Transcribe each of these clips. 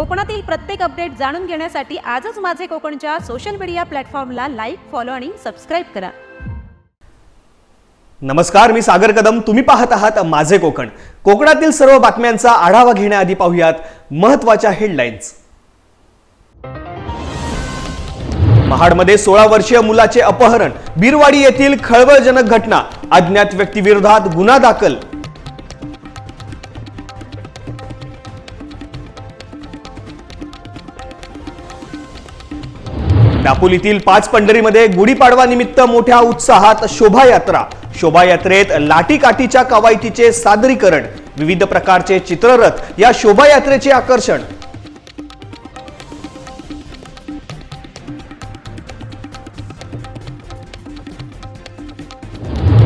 कोकणातील प्रत्येक अपडेट जाणून घेण्यासाठी आजच माझे कोकणच्या सोशल मीडिया प्लॅटफॉर्मला लाईक फॉलो आणि सबस्क्राईब करा. नमस्कार मी सागर कदम. तुम्ही पाहत आहात माझे कोकण. कोकणातील सर्व बातम्यांचा आढावा घेण्याआधी पाहूयात महत्त्वाच्या हेडलाईन्स महाडमध्ये सोळा वर्षीय मुलाचे अपहरण. बीरवाडी येथील खळबळजनक घटना. अज्ञात व्यक्तीविरोधात गुन्हा दाखल. दापोलीतील पाच पंढरीमध्ये गुढीपाडवा निमित्त मोठ्या उत्साहात शोभायात्रा. शोभायात्रेत लाठीकाठीच्या कवायतीचे सादरीकरण विविध प्रकारचे चित्ररथ या शोभायात्रेचे आकर्षण.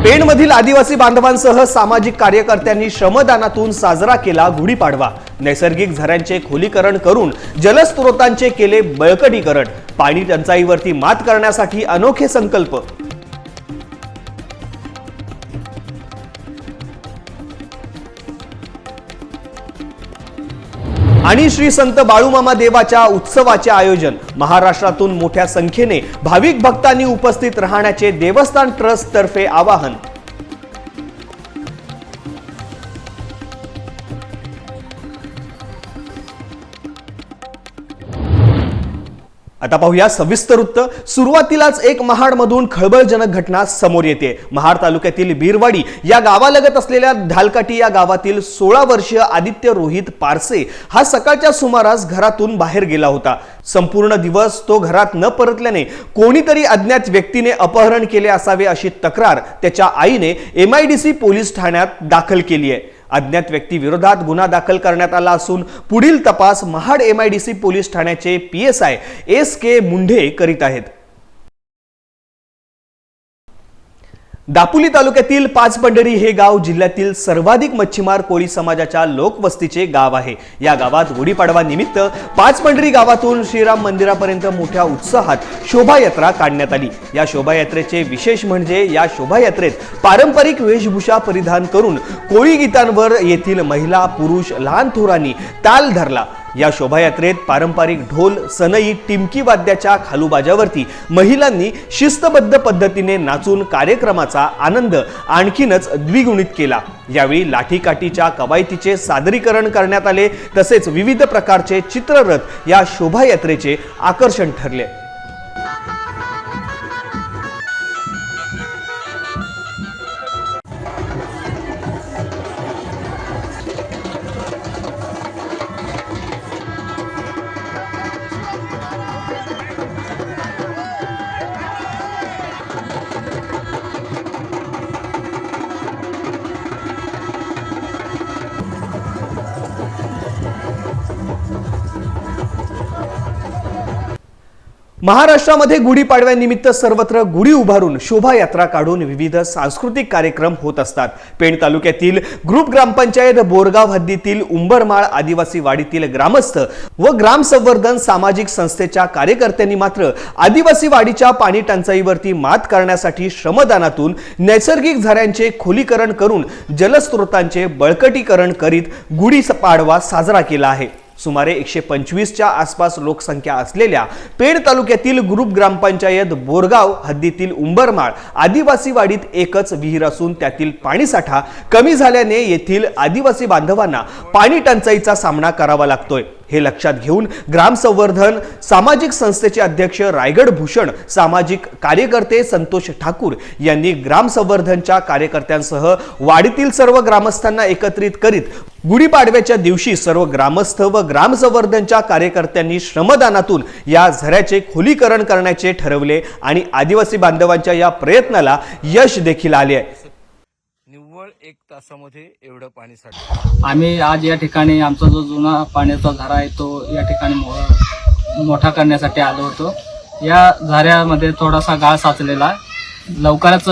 पेणमधील आदिवासी बांधवांसह सामाजिक कार्यकर्त्यांनी श्रमदानातून साजरा केला गुढीपाडवा. नैसर्गिक झऱ्यांचे खोलीकरण करून जलस्रोतांचे केले बळकटीकरण. पाणी टंचाईवरती मात करण्यासाठी अनोखे संकल्प. आणि श्री संत बाळूमामा देवाच्या उत्सवाचे आयोजन. महाराष्ट्रातून मोठ्या संख्येने भाविक भक्तांनी उपस्थित राहण्याचे देवस्थान ट्रस्ट तर्फे आवाहन. आता पाहूया सविस्तर वृत्त. सुरुवातीलाच एक महाडमधून खळबळजनक घटना समोर येते. महाड तालुक्यातील बीरवाडी या गावालगत असलेल्या ढालकाठी या गावातील सोळा वर्षीय आदित्य रोहित पारसे हा सकाळच्या सुमारास घरातून बाहेर गेला होता. संपूर्ण दिवस तो घरात न परतल्याने कोणीतरी अज्ञात व्यक्तीने अपहरण केले असावे अशी तक्रार त्याच्या आईने एमआयडीसी पोलीस ठाण्यात दाखल केली आहे. अज्ञात व्यक्ती विरोधात गुन्हा दाखल करण्यात आला असून पुढील तपास महाड एमआयडीसी पोलीस ठाण्याचे P S I S K Munde करीत आहेत. दापोली तालुक्यातील पाचपंढरी हे गाव जिल्ह्यातील सर्वाधिक मच्छीमार कोळी समाजाच्या लोकवस्तीचे गाव आहे. या गावात गुढीपाडवा निमित्त पाचपंढरी गावातून श्रीराम मंदिरापर्यंत मोठ्या उत्साहात शोभायात्रा काढण्यात आली. या शोभायात्रेचे विशेष म्हणजे या शोभायात्रेत पारंपरिक वेशभूषा परिधान करून कोळी गीतांवर येथील महिला पुरुष लहान थोरांनी ताल धरला. या शोभायात्रेत पारंपरिक ढोल सनई टिमकी वाद्याच्या खालूबाजावरती महिलांनी शिस्तबद्ध पद्धतीने नाचून कार्यक्रमाचा आनंद आणखीनच द्विगुणित केला. यावेळी लाठीकाठीच्या कवायतीचे सादरीकरण करण्यात आले तसेच विविध प्रकारचे चित्ररथ या शोभायात्रेचे आकर्षण ठरले. महाराष्ट्रामध्ये गुढीपाडव्यानिमित्त सर्वत्र गुढी उभारून शोभायात्रा काढून विविध सांस्कृतिक कार्यक्रम होत असतात. पेण तालुक्यातील ग्रुप ग्रामपंचायत बोरगाव हद्दीतील उंबरमाळ आदिवासी वाडीतील ग्रामस्थ व ग्राम संवर्धन सामाजिक संस्थेच्या कार्यकर्त्यांनी मात्र आदिवासी वाडीच्या पाणी टंचाईवरती मात करण्यासाठी श्रमदानातून नैसर्गिक झऱ्यांचे खोलीकरण करून जलस्रोतांचे बळकटीकरण करीत गुढी पाडवा साजरा केला आहे. सुमारे एकशे पंचवीसच्या आसपास लोकसंख्या असलेल्या पेण तालुक्यातील ग्रुप ग्रामपंचायत बोरगाव हद्दीतील उंबरमाळ आदिवासी वाडीत एकच विहीर असून त्यातील पाणीसाठा कमी झाल्याने येथील आदिवासी बांधवांना पाणी टंचाईचा सामना करावा लागतोय. हे लक्षात घेऊन ग्राम संवर्धन सामाजिक संस्थेचे अध्यक्ष रायगड भूषण सामाजिक कार्यकर्ते संतोष ठाकूर यांनी ग्राम संवर्धनच्या कार्यकर्त्यांसह वाडीतील सर्व ग्रामस्थांना एकत्रित करीत गुढीपाडव्याच्या दिवशी सर्व ग्रामस्थ व ग्रामसंवर्धनच्या कार्यकर्त्यांनी श्रमदानातून या झऱ्याचे खोलीकरण करण्याचे ठरवले आणि आदिवासी बांधवांच्या या प्रयत्नाला यश देखील आले आहे. जवळजवळ एक तासामध्ये एवढं पाणी साठलं. आम्ही आज या ठिकाणी आमचा जो जुना पाण्याचा झरा आहे तो या ठिकाणी मो- मोठा करण्यासाठी आलो होतो. या झऱ्यामध्ये थोडासा गाळ साचलेला आहे. लवकरच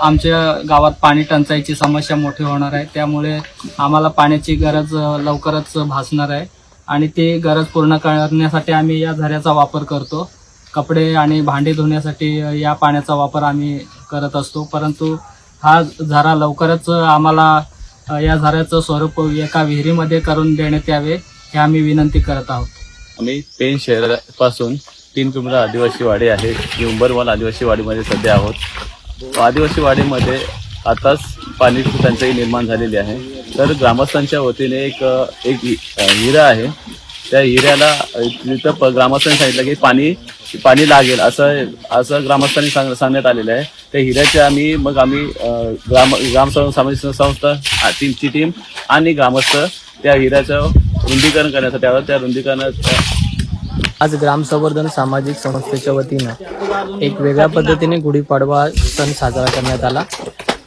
आमच्या गावात पाणी टंचाईची समस्या मोठी होणार आहे. त्यामुळे आम्हाला पाण्याची गरज लवकरच भासणार आहे. आणि ती गरज पूर्ण करण्यासाठी आम्ही या झऱ्याचा वापर करतो. कपडे आणि भांडी धुण्यासाठी या पाण्याचा वापर आम्ही करत असतो. परंतु हा झरा लवकरच आम्हाला या झऱ्याचं स्वरूप एका विहिरीमध्ये करून देण्यात यावे हे आम्ही विनंती करत आहोत. आम्ही पेन शहरापासून तीन किलोमीटर आदिवासी वाडी आहे. ही उंबरवाल आदिवासी वाडीमध्ये सध्या आहोत. आदिवासी वाडीमध्ये आताच पाणी टंचाई निर्माण झालेली आहे. तर ग्रामस्थांच्या वतीने एक एक हिरा आहे. त्या हिऱ्याला तिथं प- ग्रामस्थांनी सांगितलं की पाणी पाणी लागेल असं असं ग्रामस्थांनी सांग सांगण्यात आलेलं आहे. त्या हिऱ्याच्या आम्ही मग आम्ही ग्राम ग्राम सामाजिक संस्था टीमची टीम आणि ग्रामस्थ त्या हिऱ्याचं रुंदीकरण करण्यासाठी आलं. त्या रुंदीकरणाच्या आज ग्रामसंवर्धन सामाजिक संस्थेच्या वतीनं एक वेगळ्या पद्धतीने गुढीपाडवा सण साजरा करण्यात आला.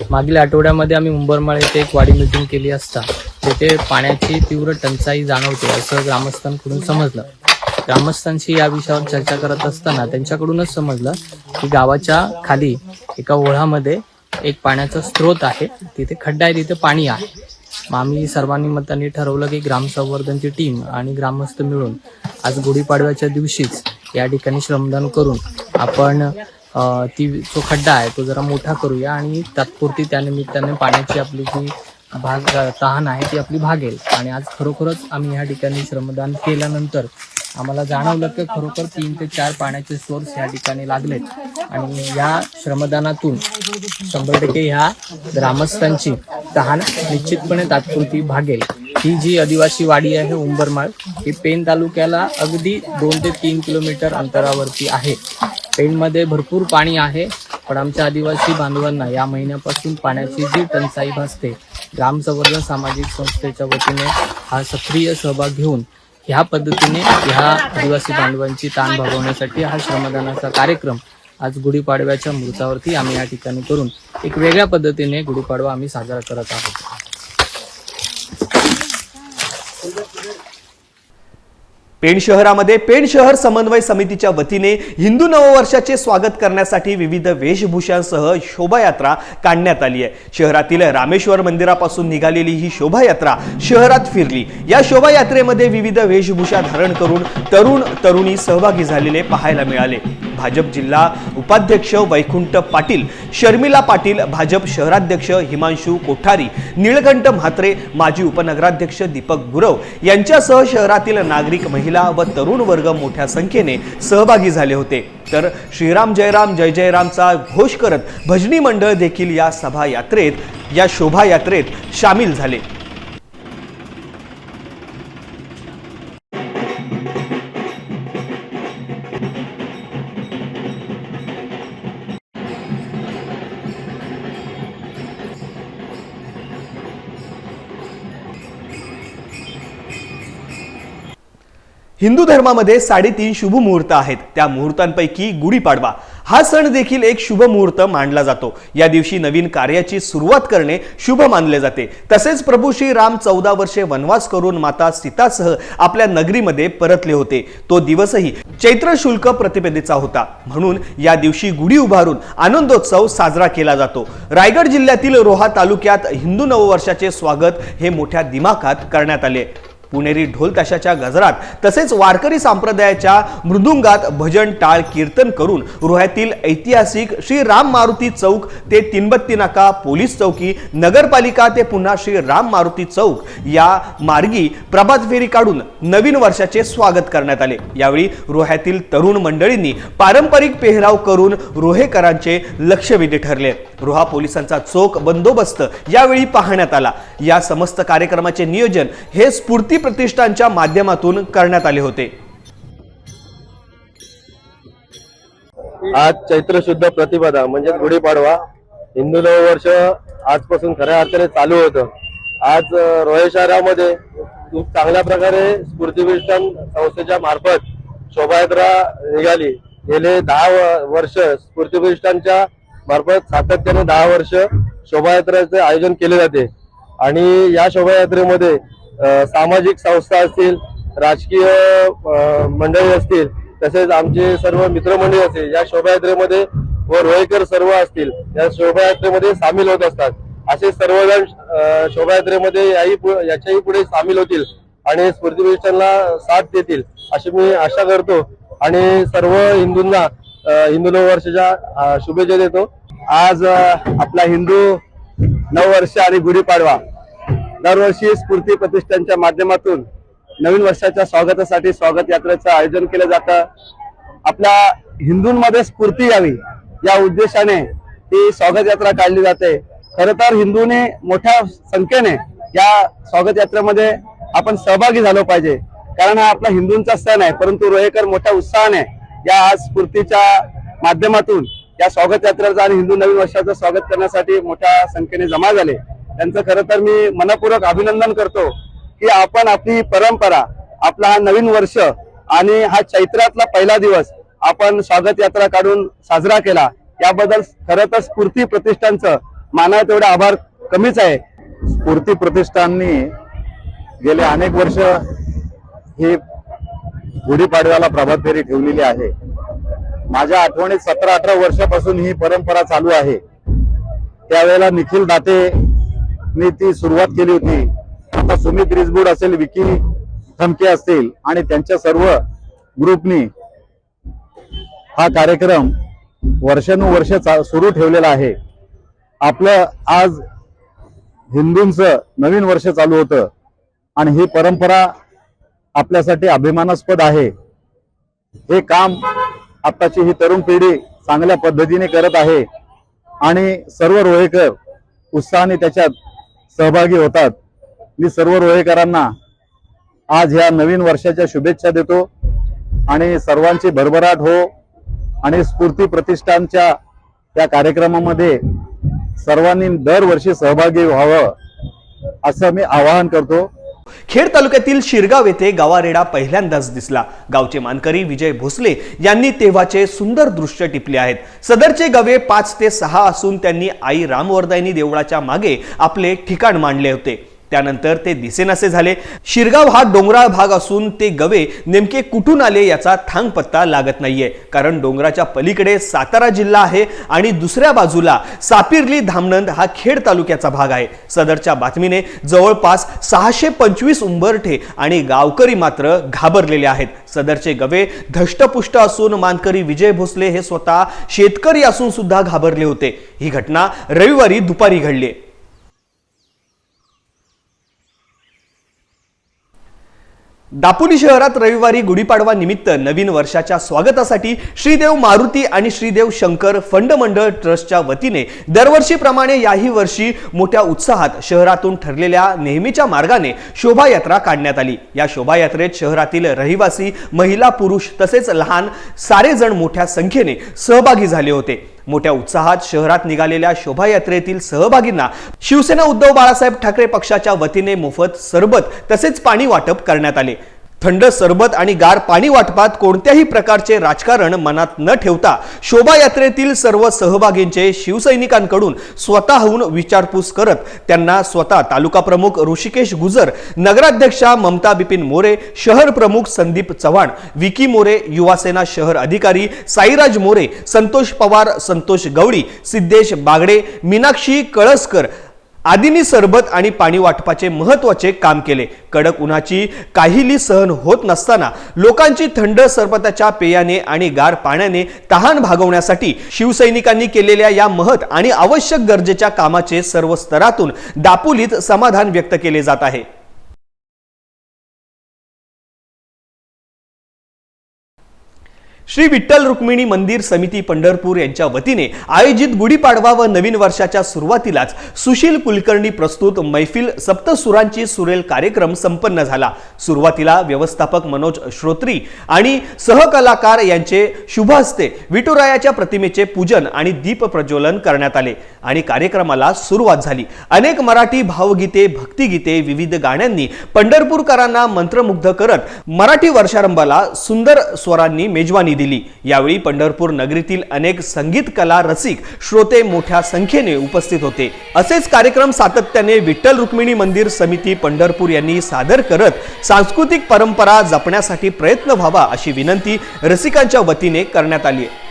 मागील आठवड्यामध्ये आम्ही उंबरमाळ येथे एक वाडी मिटिंग केली असता. तेथे पाण्याची तीव्र टंचाई जाणवते असं ग्रामस्थांकडून समजलं. ग्रामस्थांशी या विषयावर चर्चा करत असताना त्यांच्याकडूनच समजलं की गावाच्या खाली एका ओढ्यामध्ये एक पाण्याचा स्रोत आहे. तिथे खड्डा आहे तिथे पाणी आहे. मग आम्ही सर्वांनी मतांनी ठरवलं की ग्रामसंवर्धनची टीम आणि ग्रामस्थ मिळून आज गुढीपाडव्याच्या दिवशीच या ठिकाणी श्रमदान करून आपण ती जो खड्डा आहे तो जरा मोठा करूया आणि तात्पुरती त्यानिमित्ताने पाण्याची आपली जी भाग तहान आहे ती आपली भागेल. आणि आज खरोखरच आम्ही ह्या ठिकाणी श्रमदान केल्यानंतर आम्हाला जाणवलं की खरोखर तीन ते चार पाण्याचे सोर्स या ठिकाणी लागलेत. आणि या श्रमदानातून शंभर टक्के ह्या ग्रामस्थांची तहान निश्चितपणे तात्पुरती भागेल. ही जी आदिवासी वाडी आहे उंबरमाळ ही पेन तालुक्याला अगदी दोन ते तीन किलोमीटर अंतरावरती आहे. पेनमध्ये भरपूर पाणी आहे पण आमच्या आदिवासी बांधवांना या महिन्यापासून पाण्याची जी टंचाई भासते ग्राम संवर्धन सामाजिक संस्थेच्या वतीने हा सक्रिय सहभाग घेऊन ह्या पद्धतीने ह्या आदिवासी बांधवांची ताण भागवण्यासाठी हा श्रमदानाचा कार्यक्रम आज गुढीपाडव्याच्या मुहूर्तावरती आम्ही या ठिकाणी करून एक वेगळ्या पद्धतीने गुढीपाडवा आम्ही साजरा करत आहोत. पेण शहरामध्ये पेण शहर समन्वय समितीच्या वतीने हिंदू नववर्षाचे स्वागत करण्यासाठी विविध वेशभूषांसह शोभायात्रा काढण्यात आली आहे. शहरातील रामेश्वर मंदिरापासून निघालेली ही शोभायात्रा शहरात फिरली. या शोभायात्रेमध्ये विविध वेशभूषा धारण करून तरुण तरुणी सहभागी झालेले पाहायला मिळाले. भाजप जिल्हा उपाध्यक्ष वैकुंठ पाटील शर्मिला पाटील भाजप शहराध्यक्ष हिमांशू कोठारी निळकंठ म्हात्रे माजी उपनगराध्यक्ष दीपक गुरव यांच्यासह शहरातील नागरिक महिला व तरुण वर्ग मोठ्या संख्येने सहभागी झाले होते. तर श्रीराम जयराम जय जयरामचा घोष करत भजनी मंडळ देखील या सभा यात्रेत या शोभायात्रेत सामील झाले. हिंदू धर्मामध्ये साडेतीन शुभ मुहूर्त आहेत. त्या मुहूर्तांपैकी गुढीपाडवा हा सण देखील एक शुभ मुहूर्त मानला जातो. या दिवशी नवीन कार्याची सुरुवात करणे शुभ मानले जाते. तसेच प्रभू श्री राम चौदा वर्षे वनवास करून माता सीतासह आपल्या नगरीमध्ये परतले होते. तो दिवसही चैत्र शुल्क प्रतिपदेचा होता. म्हणून या दिवशी गुढी उभारून आनंदोत्सव साजरा केला जातो. रायगड जिल्ह्यातील रोहा तालुक्यात हिंदू नववर्षाचे स्वागत हे मोठ्या दिमाखात करण्यात आले. पुणेरी ढोल ताशाच्या गजरात तसेच वारकरी संप्रदायाच्या मृदुंगात भजन टाळ कीर्तन करून रोह्यातील ऐतिहासिक श्री राम मारुती चौक ते तिनबत्ती नाका पोलीस चौकी नगरपालिका ते पुन्हा श्री राम मारुती चौक या मार्गी प्रभात फेरी काढून नवीन वर्षाचे स्वागत करण्यात आले. यावेळी रोह्यातील तरुण मंडळींनी पारंपरिक पेहराव करून रोहेकरांचे लक्षवेधी ठरले. रोहा पोलिसांचा चोख बंदोबस्त यावेळी पाहण्यात आला. या समस्त कार्यक्रमाचे नियोजन हे स्फूर्ती प्रतिष्ठानच्या माध्यमातून करण्यात आले होते. आज चैत्र शुद्ध प्रतिपदा म्हणजे गुढीपाडवा हिंदू नववर्ष आजपासून खऱ्या अर्थाने चालू होतं. आज रोहे शहरामध्ये खूप चांगल्या प्रकारे स्फूर्ती प्रतिष्ठान संस्थेच्या मार्फत शोभायात्रा निघाली. गेले दहा वर्ष स्फूर्ती प्रतिष्ठानच्या मार्फत सातत्याने दहा वर्ष शोभायात्रेचे आयोजन केले जाते. आणि या शोभायात्रेमध्ये सामाजिक संस्था असतील राजकीय मंडळी असतील तसेच आमचे सर्व मित्रमंडळी असतील या शोभायात्रेमध्ये व रोहेकर सर्व असतील या शोभायात्रेमध्ये सामील होत असतात. असे सर्वजण शोभायात्रेमध्ये याही याच्याही पुढे सामील होतील आणि स्मृती प्रतिष्ठानला साथ देतील अशी मी आशा करतो. आणि सर्व हिंदूंना हिंदू नववर्षाच्या वर्षाच्या शुभेच्छा देतो. आज आपला हिंदू नववर्ष आणि गुढीपाडवा. दरवर्षी स्फूर्ती प्रतिष्ठानच्या माध्यमातून नवीन वर्षाच्या स्वागतासाठी स्वागत यात्रेचं आयोजन केलं जातं. आपल्या हिंदूंमध्ये स्फूर्ती यावी या उद्देशाने ही स्वागत यात्रा काढली जाते. खर तर हिंदूने मोठ्या संख्येने या स्वागत यात्रेमध्ये आपण सहभागी झालो पाहिजे. कारण हा आपला हिंदूंचा सण आहे. परंतु रोहेकर मोठ्या उत्साहाने या आज स्फूर्तीच्या माध्यमातून या स्वागत यात्रेचं आणि हिंदू नवीन वर्षाचं स्वागत करण्यासाठी मोठ्या संख्येने जमा झाले. त्यांचं खरं तर मी मनपूर्वक अभिनंदन करतो की आपण आपली परंपरा आपला हा नवीन वर्ष आणि हा चैत्रातला पहिला दिवस आपण स्वागत यात्रा काढून साजरा केला. याबद्दल खरं तर स्फूर्ती प्रतिष्ठानचं माना तेवढे आभार कमीच आहे. स्फूर्ती प्रतिष्ठाननी गेले अनेक वर्ष ही गुढीपाडव्याला प्रभात फेरी ठेवलेली आहे. माझ्या आठवणीत सतरा अठरा वर्षापासून ही परंपरा चालू आहे. त्यावेळेला निखिल दाते ने ती सुरुवात केली होती. आता सुमित रिसबूड असेल विकी थमके असतील आणि त्यांच्या सर्व ग्रुपनी हा कार्यक्रम वर्षानुवर्ष चा- सुरू ठेवलेला आहे. आपलं आज हिंदूंचं नवीन वर्ष चालू होतं आणि ही परंपरा आपल्यासाठी अभिमानास्पद आहे. हे काम आत्ताची ही तरुण पिढी चांगल्या पद्धतीने करत आहे आणि सर्व रोहेकर उत्साहाने त्याच्यात सहभागी होतात. मी सर्व रोहेकरांना आज ह्या नवीन वर्षाच्या शुभेच्छा देतो. आणि सर्वांची भरभराट हो. आणि स्फूर्ती प्रतिष्ठानच्या त्या कार्यक्रमामध्ये सर्वांनी दरवर्षी सहभागी व्हावं असं मी आवाहन करतो. खेड तालुक्यातील शिरगाव येथे गावारेडा पहिल्यांदाच दिसला. गावचे मानकरी विजय भोसले यांनी तेव्हाचे सुंदर दृश्य टिपले आहेत. सदरचे गवे पाच ते सहा असून त्यांनी आई रामवर्दायनी देवळाच्या मागे आपले ठिकाण मांडले होते. त्यानंतर ते दिसेनासे झाले. शिरगाव हा डोंगराळ भाग असून ते गवे नेमके कुठून आले याचा थांग पत्ता लागत नाहीये. कारण डोंगराच्या पलीकडे सातारा जिल्हा आहे आणि दुसऱ्या बाजूला सापिर्ली धामनंद हा खेड तालुक्याचा भाग आहे. सदरच्या बातमीने जवळपास सहाशे पंचवीस उंबरठे आणि गावकरी मात्र घाबरलेले आहेत. सदरचे गवे धष्टपुष्ट असून मानकरी विजय भोसले हे स्वतः शेतकरी असून सुद्धा घाबरले होते. ही घटना रविवारी दुपारी घडली दापोली शहरात रविवारी गुढीपाडवा निमित्त नवीन वर्षाच्या स्वागतासाठी श्रीदेव मारुती आणि श्रीदेव शंकर फंड मंडळ ट्रस्टच्या वतीने दरवर्षीप्रमाणे याही वर्षी मोठ्या उत्साहात शहरातून ठरलेल्या नेहमीच्या मार्गाने शोभायात्रा काढण्यात आली. या शोभायात्रेत शहरातील रहिवासी महिला पुरुष तसेच लहान सारेजण मोठ्या संख्येने सहभागी झाले होते. मोठ्या उत्साहात शहरात निघालेल्या शोभायात्रेतील सहभागींना शिवसेना उद्धव बाळासाहेब ठाकरे पक्षाच्या वतीने मोफत सरबत तसेच पाणी वाटप करण्यात आले. थंड सरबत आणि गार पाणी वाटपात कोणत्याही प्रकारचे राजकारण मनात न ठेवता शोभायात्रेतील सर्व सहभागींचे शिवसैनिकांकडून स्वतःहून विचारपूस करत त्यांना स्वतः तालुका प्रमुख ऋषिकेश गुजर नगराध्यक्षा ममता बिपिन मोरे शहर प्रमुख संदीप चव्हाण विकी मोरे युवासेना शहर अधिकारी साईराज मोरे संतोष पवार संतोष गवळी सिद्धेश बागडे मीनाक्षी कळसकर आदींनी सरबत आणि पाणी वाटपाचे महत्त्वाचे काम केले. कडक उन्हाची काहीली सहन होत नसताना लोकांची थंड सरबताच्या पेयाने आणि गार पाण्याने तहान भागवण्यासाठी शिवसैनिकांनी केलेल्या या महत आणि आवश्यक गरजेच्या कामाचे सर्व स्तरातून दापोलीत समाधान व्यक्त केले जात आहे. श्री विठ्ठल रुक्मिणी मंदिर समिती पंढरपूर यांच्या वतीने आयोजित गुढीपाडवा व नवीन वर्षाच्या सुरुवातीलाच सुशील कुलकर्णी प्रस्तुत मैफिल सप्तसुरांची सुरेल कार्यक्रम संपन्न झाला. सुरुवातीला व्यवस्थापक मनोज श्रोत्री आणि सहकलाकार यांचे शुभ हस्ते विठुरायाच्या प्रतिमेचे पूजन आणि दीप प्रज्वलन करण्यात आले आणि कार्यक्रमाला सुरुवात झाली. अनेक मराठी भावगीते भक्तिगीते विविध गाण्यांनी पंढरपूरकरांना मंत्रमुग्ध करत मराठी वर्षारंभाला सुंदर स्वरांनी मेजवानी दिली. यावेळी पंढरपूर नगरीतील अनेक संगीत कला रसिक श्रोते मोठ्या संख्येने उपस्थित होते. असेच कार्यक्रम सातत्याने विठ्ठल रुक्मिणी मंदिर समिती पंढरपूर यांनी सादर करत सांस्कृतिक परंपरा जपण्यासाठी प्रयत्न व्हावा अशी विनंती रसिकांच्या वतीने करण्यात आली आहे.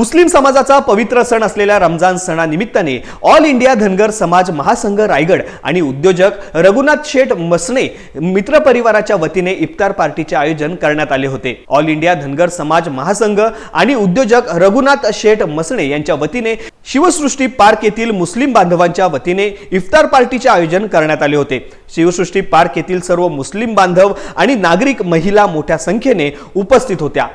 मुस्लिम समाजाचा पवित्र सण असलेल्या रमजान सणानिमित्ताने ऑल इंडिया धनगर समाज महासंघ रायगड आणि उद्योजक रघुनाथ शेठ मसणे मित्र परिवाराच्या वतीने इफ्तार पार्टीचे आयोजन करण्यात आले होते. ऑल इंडिया धनगर समाज महासंघ आणि उद्योजक रघुनाथ शेठ मसणे यांच्या वतीने शिवसृष्टी पार्क येथील मुस्लिम बांधवांच्या वतीने इफ्तार पार्टीचे आयोजन करण्यात आले होते. शिवसृष्टी पार्क येथील सर्व मुस्लिम बांधव आणि नागरिक महिला मोठ्या संख्येने उपस्थित होत्या.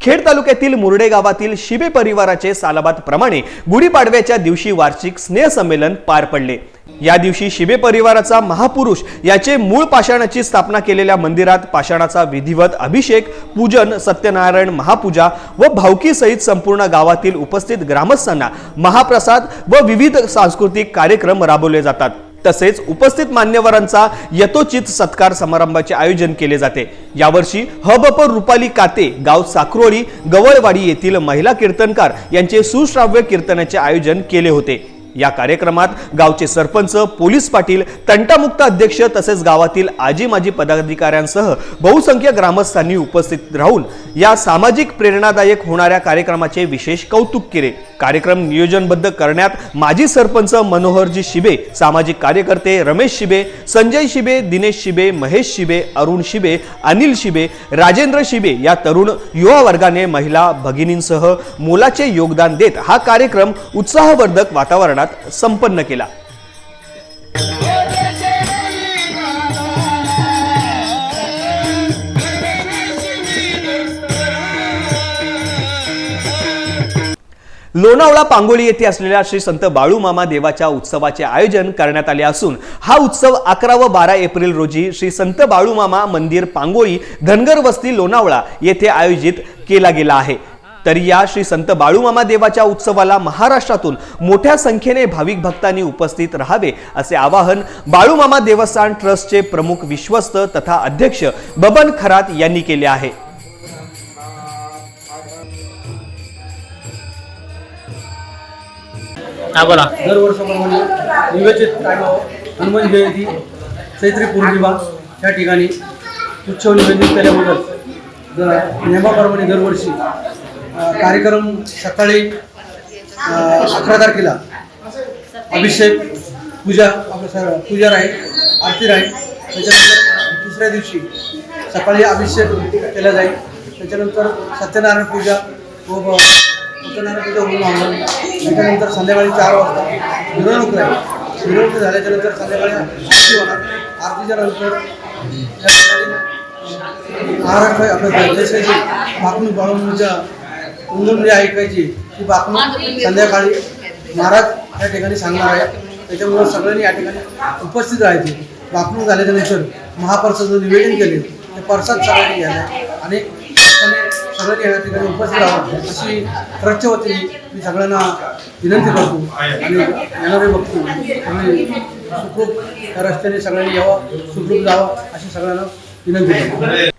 खेड तालुक्यातील मुरडे गावातील शिबे परिवाराचे सालाबाद प्रमाणे गुढीपाडव्याच्या दिवशी वार्षिक स्नेहसंमेलन पार पडले. या दिवशी शिबे परिवाराचा महापुरुष याचे मूळ पाषाणाची स्थापना केलेल्या मंदिरात पाषाणाचा विधिवत अभिषेक पूजन सत्यनारायण महापूजा व भावकी सहित संपूर्ण गावातील उपस्थित ग्रामस्थांना महाप्रसाद व विविध सांस्कृतिक कार्यक्रम राबवले जातात. तसेच उपस्थित मान्यवरांचा यथोचित सत्कार समारंभाचे आयोजन केले जाते. यावर्षी हबप रुपाली काते गाव साखरोळी गवळवाडी येथील महिला कीर्तनकार यांचे सुश्राव्य कीर्तनाचे आयोजन केले होते. या कार्यक्रमात गावचे सरपंच पोलीस पाटील तंटामुक्त अध्यक्ष तसेच गावातील आजी माजी पदाधिकाऱ्यांसह बहुसंख्य ग्रामस्थांनी उपस्थित राहून या सामाजिक प्रेरणादायक होणाऱ्या कार्यक्रमाचे विशेष कौतुक केले. कार्यक्रम नियोजनबद्ध करण्यात माजी सरपंच मनोहरजी शिबे सामाजिक कार्यकर्ते रमेश शिबे संजय शिबे दिनेश शिबे महेश शिबे अरुण शिबे अनिल शिबे राजेंद्र शिबे या तरुण युवा वर्गाने महिला भगिनींसह मोलाचे योगदान देत हा कार्यक्रम उत्साहवर्धक वातावरणात संपन्न केला. लोणावळा पांगोली येथे असलेल्या श्री संत बाळूमामा देवाच्या उत्सवाचे आयोजन करण्यात आले असून हा उत्सव अकरा व बारा एप्रिल रोजी श्री संत बाळूमामा मंदिर पांगोळी धनगर वस्ती लोणावळा येथे आयोजित केला गेला आहे. तरी या श्री संत बाळूमामा देवाच्या उत्सवाला महाराष्ट्रातून मोठ्या संख्येने भाविक भक्तांनी उपस्थित राहावे असे आवाहन बाळूमामा देवस्थान ट्रस्टचे प्रमुख विश्वस्त तथा अध्यक्ष बबन खरात यांनी केले आहे. हा बोला. दरवर्षाप्रमाणे नियोजित टायमावर हनुमान जयंती चैत्री पौर्णिमा या ठिकाणी उत्सव नियोजित केल्याबद्दल नियमाप्रमाणे दरवर्षी कार्यक्रम सकाळी अकरा तारखेला. अभिषेक पूजा आपलं पूजा राहील आरती राहील त्याच्यानंतर दुसऱ्या दिवशी सकाळी अभिषेक केला जाईल. त्याच्यानंतर सत्यनारायण पूजा व सत्यनारायण पूजा होऊन आंदोलन त्याच्यानंतर संध्याकाळी चार वाजता मिरवणूक राहील. मिरवणूक झाल्याच्यानंतर संध्याकाळी आरती होणार. आरतीच्या नंतर या ठिकाणी महाराष्ट्र आपल्या देशाची बातमी बाळूंच्या उंदून जी ऐकायची ती बातमी संध्याकाळी महाराज या ठिकाणी सांगणार आहे. त्याच्यामुळे सगळ्यांनी या ठिकाणी उपस्थित राहायचे. बातमी झाल्याच्यानंतर महाप्रसाद निवेदन केले. ते प्रसाद सगळ्यांनी घ्यायला आणि सगळ्यांनी या ठिकाणी उपस्थित राहावं. अशी ट्रस्टच्या वतीने मी सगळ्यांना विनंती करतो आणि येणारे बघतो आणि सुखरूप त्या रस्त्याने सगळ्यांनी यावं सुखरूप जावं अशी सगळ्यांना विनंती करतो.